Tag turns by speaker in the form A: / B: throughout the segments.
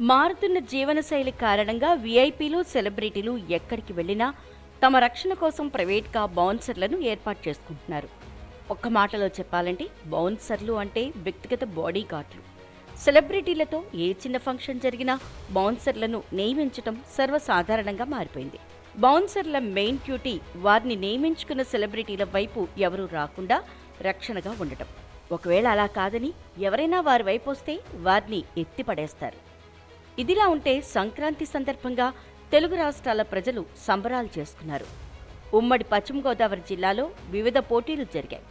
A: మారుతున్న జీవనశైలి కారణంగా వీఐపీలు సెలబ్రిటీలు ఎక్కడికి వెళ్ళినా తమ రక్షణ కోసం ప్రైవేట్గా బౌన్సర్లను ఏర్పాటు చేసుకుంటున్నారు. ఒక్క మాటలో చెప్పాలంటే బౌన్సర్లు అంటే వ్యక్తిగత బాడీ గార్డులు సెలబ్రిటీలతో ఏ చిన్న ఫంక్షన్ జరిగినా బౌన్సర్లను నియమించటం సర్వసాధారణంగా మారిపోయింది. బౌన్సర్ల మెయిన్ డ్యూటీ వారిని నియమించుకున్న సెలబ్రిటీల వైపు ఎవరూ రాకుండా రక్షణగా ఉండటం. ఒకవేళ అలా కాదని ఎవరైనా వారి వైపు వస్తే వారిని ఎత్తిపడేస్తారు. ఇదిలా ఉంటే సంక్రాంతి సందర్భంగా తెలుగు రాష్ట్రాల ప్రజలు సంబరాలు చేసుకున్నారు. ఉమ్మడి పశ్చిమ గోదావరి జిల్లాలో వివిధ పోటీలు జరిగాయి.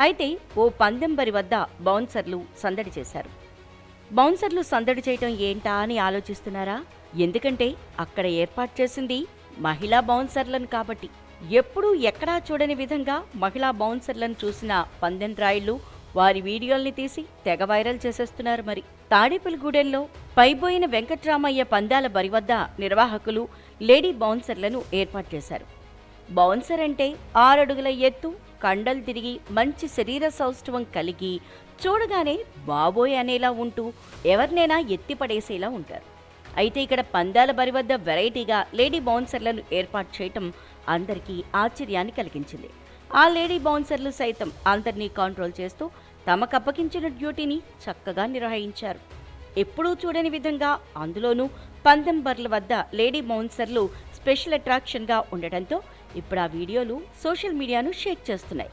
A: అయితే ఓ పందెంబరి వద్ద బౌన్సర్లు సందడి చేశారు. బౌన్సర్లు సందడి చేయటం ఏంటా అని ఆలోచిస్తున్నారా? ఎందుకంటే అక్కడ ఏర్పాటు చేసింది మహిళా బౌన్సర్లను కాబట్టి. ఎప్పుడూ ఎక్కడా చూడని విధంగా మహిళా బౌన్సర్లను చూసిన పందెం రాయిళ్ళు వారి వీడియోల్ని తీసి తెగ వైరల్ చేసేస్తున్నారు మరి. తాడేపల్లిగూడెంలో పైబోయిన వెంకట్రామయ్య పందాల బరి వద్ద నిర్వాహకులు లేడీ బౌన్సర్లను ఏర్పాటు చేశారు. బౌన్సర్ అంటే ఆరడుగుల ఎత్తు కండలు తిరిగి మంచి శరీర సౌష్ఠవం కలిగి చూడగానే బాబోయ్ అనేలా ఉంటూ ఎవరినైనా ఎత్తిపడేసేలా ఉంటారు. అయితే ఇక్కడ పందాల బరి వద్ద వెరైటీగా లేడీ బౌన్సర్లను ఏర్పాటు చేయటం అందరికీ ఆశ్చర్యాన్ని కలిగించింది. ఆ లేడీ బౌన్సర్లు సైతం అందరినీ కంట్రోల్ చేస్తూ తమకప్పగించిన డ్యూటీని చక్కగా నిర్వహించారు. ఎప్పుడూ చూడని విధంగా అందులోనూ పందెం బర్ల వద్ద లేడీ బౌన్సర్లు స్పెషల్ అట్రాక్షన్గా ఉండటంతో ఇప్పుడు ఆ వీడియోలు సోషల్ మీడియాను షేక్ చేస్తున్నాయి.